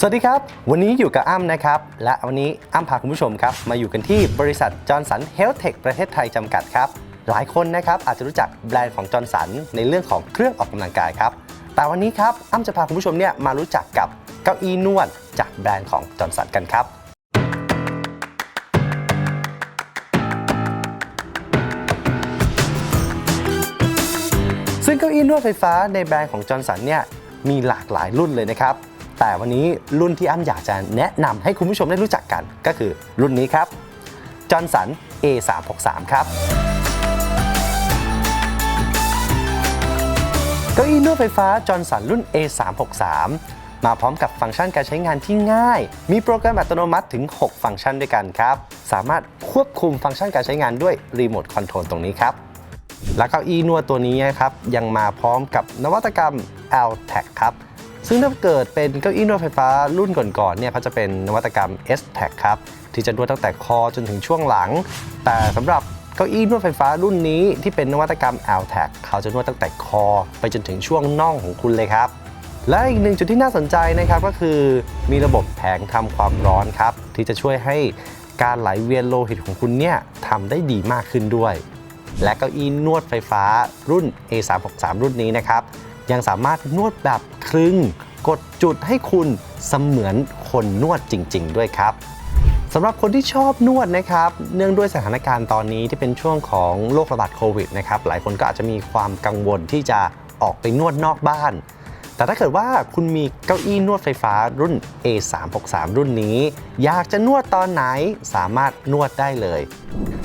สวัสดีครับ วันนี้อยู่กับอ้ำนะครับ และวันนี้อ้ำพาคุณผู้ชมครับ มาอยู่กันที่บริษัทจอร์นสันเฮลท์เทคประเทศไทยจำกัดครับ หลายคนนะครับอาจจะรู้จักแบรนด์ของจอร์นสันในเรื่องของเครื่องออกกำลังกายครับ แต่วันนี้ครับอ้ำจะพาคุณผู้ชมเนี่ยมารู้จักกับเก้าอี้นวดจากแบรนด์ของจอร์นสันกันครับซึ่งเก้าอี้นวดไฟฟ้าในแบรนด์ของจอร์นสันเนี่ยมีหลากหลายรุ่นเลยนะครับ แต่วันนี้รุ่นที่อ้ำอยากจะแนะนำให้คุณผู้ชมได้รู้จักกัน ก็คือรุ่นนี้ครับจอร์นสัน A363 ครับเก้าอี้นวดไฟฟ้าจอร์นสันรุ่น A363 มาพร้อมกับฟังก์ชันการใช้งานที่ง่าย มีโปรแกรมอัตโนมัติถึง 6 ฟังก์ชันด้วยกันครับ สามารถควบคุมฟังก์ชันการใช้งานด้วยรีโมทคอนโทรลตรงนี้ครับ และเก้าอี้นวดตัวนี้นะครับยังมาพร้อมกับนวัตกรรม l t a c ครับ ซึ่งถ้าเกิดเป็นเก้าอี้นวดไฟฟ้ารุ่นก่อนๆเนี่ยเขาจะเป็นนวัตกรรม s t a c ครับที่จะนวดตั้งแต่คอจนถึงช่วงหลัง แต่สำหรับเก้าอี้นวดไฟฟ้ารุ่นนี้ที่เป็นนวัตกรรม l t a c เขาจะนวดตั้งแต่คอ ไปจนถึงช่วงน่องของคุณเลยครับ และอีกหนึ่งจุดที่น่าสนใจนะครับก็คือมีระบบแผงทำความร้อนครับที่จะช่วยให้การไหลเวียนโลหิตของคุณเนี่ยทำได้ดีมากขึ้นด้วย และเก้าอี้นวดไฟฟ้ารุ่น A363 รุ่นนี้นะครับ ยังสามารถนวดแบบคลึง กดจุดให้คุณเสมือนคนนวดจริง ๆ ด้วยครับสำหรับคนที่ชอบนวดนะครับ เนื่องด้วยสถานการณ์ตอนนี้ที่เป็นช่วงของโรคระบาดโควิดนะครับ หลายคนก็อาจจะมีความกังวลที่จะออกไปนวดนอกบ้าน แต่ถ้าเกิดว่าคุณมีเก้าอี้นวดไฟฟ้ารุ่น A363 รุ่นนี้ อยากจะนวดตอนไหนสามารถนวดได้เลย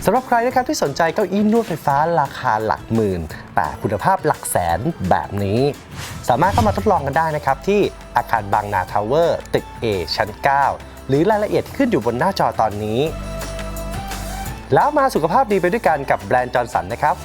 สำหรับใครนะครับที่สนใจเก้าอี้นวดไฟฟ้าราคาหลักหมื่น แต่คุณภาพหลักแสนแบบนี้ สามารถเข้ามาทดลองกันได้นะครับ ที่อาคารบางนาทาวเวอร์ตึก A ชั้น 9 หรือรายละเอียดที่ขึ้นอยู่บนหน้าจอตอนนี้ แล้วมาสุขภาพดีไปด้วยกันกับแบรนด์จอร์นสันนะครับ